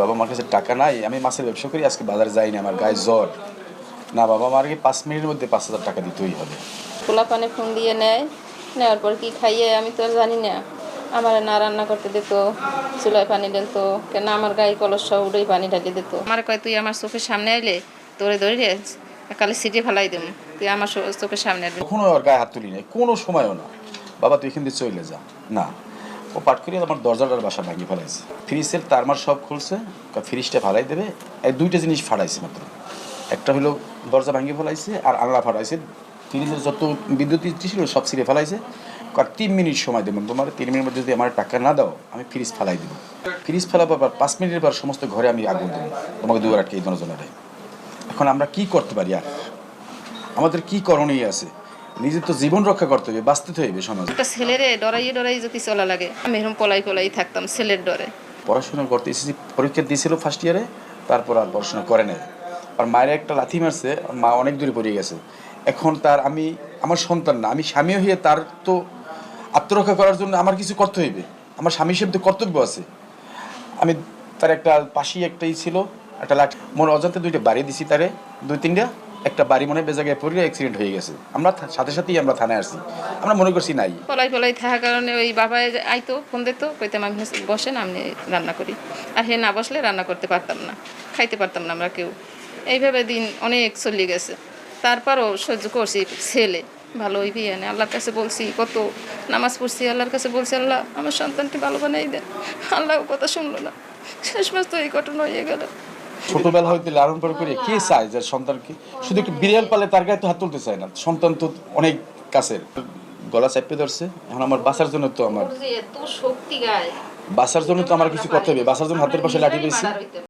বাবা আমার কাছে টাকা নাই আমি মাছের ব্যবসা করি আজকে বাজারে যাইনি আমার গায়ে জ্বর। না বাবা আমার কি পাঁচ মিনিটের মধ্যে পাঁচ হাজার টাকা দিতেই হবে। খোলা পানে ফোন দিয়ে নেয় নেওয়ার পর কি খাইয়ে আমি তো জানি না। আমার না রান্না করতে দিত চুলায় পানি ঢেলত কেন আমার গায়ে কলস উঠেই পানি ঢালি দিত। আমার কয় তুই আমার চোখের সামনে আইলে তোরে ধরে কালে সিটি ফেলাই দেব। তুই আমার চোখের সামনে আসবি কখনো ওর গায়ে হাত তুলি নাই কোনো সময়ও না। বাবা তুই এখান দিয়ে চলে যা। না। ও পাট করে আমার দরজাটার বাসা ভাঙি ফেলাইছে। ফ্রিজের তারমার সব খুলছে ফ্রিজটা ফালাই দেবে। এই দুইটা জিনিস ফাড়াইছে মাত্র। একটা হলো দরজা ভাঙি ফেলাইছে আর আংলা ফাড়াইছে। ফ্রিজের যত বিদ্যুৎ ছিল সব ছিঁড়ে ফেলাইছে। আর তিন মিনিট সময় দেবেন তোমার, তিন মিনিট মধ্যে যদি আমার টাকা না দাও, আমি ফ্রিজ ফেলাই দেবো। ফ্রিজ ফেলাবার পর পাঁচ মিনিটের পর সমস্ত ঘরে আমি আগুন দেবো। তোমাকে দুবার আটকে এই দনজনারে এখন আমরা কি করতে পারি আর? আমাদের কি করণীয় আছে? নিজের তো জীবন রক্ষা করতে হবে বাঁচতে হইবে সমাজ। একটা ছেলেরে ডরাইয়ে ডরাই যদি চলা লাগে আমি এরকম পলাই পলাই থাকতাম ছেলের ডরে। পড়াশোনা করতে এসেছি পরীক্ষা দিয়েছিল ফার্স্ট ইয়ারে তারপর আর পড়াশোনা করে নাই। আর মায়ের একটা লাথি মারছে মা অনেক দূরে পড়ে গেছে। এখন তার আমি আমার সন্তান না আমি স্বামী হয়ে তার তো আত্মরক্ষা করার জন্য আমার কিছু করতে হইবে। আমার স্বামী হিসেবে তো কর্তব্য আছে। আমি তার একটা পাশেই একটাই ছিল একটা লাঠ মনে অজান্তে দুইটা বাড়ি দিছি তারে দুই তিনটা। একটা বাড়ি মনে হয় বেজাগায় পড়ে অ্যাক্সিডেন্ট হয়ে গেছে। আমরা সাথে সাথেই আমরা থানায় আসছি। আমরা মনে করছি নাই। পলাই পলাই থাকার কারণে ওই বাবা আইতো, ফোন দিত, কইতাম আমি বসেন, আমি রান্না করি। আর হে না বসলে রান্না করতে পারতাম না, খাইতে পারতাম না আমরা কেউ। এইভাবে দিন অনেক চলে গেছে। তারপরও সহ্য করছি ছেলে। ভালো ওই বিয়ে আল্লাহর কাছে বলছি, কত নামাজ পড়ছি, আল্লাহর কাছে বলছি, আল্লাহ আমার সন্তানটি ভালো বানাই দেন। আল্লাহ কথা শুনলো না। শেষ মাস তো এই ঘটনা হয়ে গেল। ছোটবেলা হইতে লালন পালন করে কে চায় যে সন্তানকে শুধু একটু বিড়াল পালে তার গায়ে তো হাত তুলতে চায় না। সন্তান তো অনেক কাছের। গলা চাপে ধরছে। এখন আমার বাসার জন্য তো আমার বাসার শক্তি গায়। বাঁচার জন্য তো আমার কিছু করতে হবে। বাসার জন্য হাতের পাশে লাঠি পেয়েছি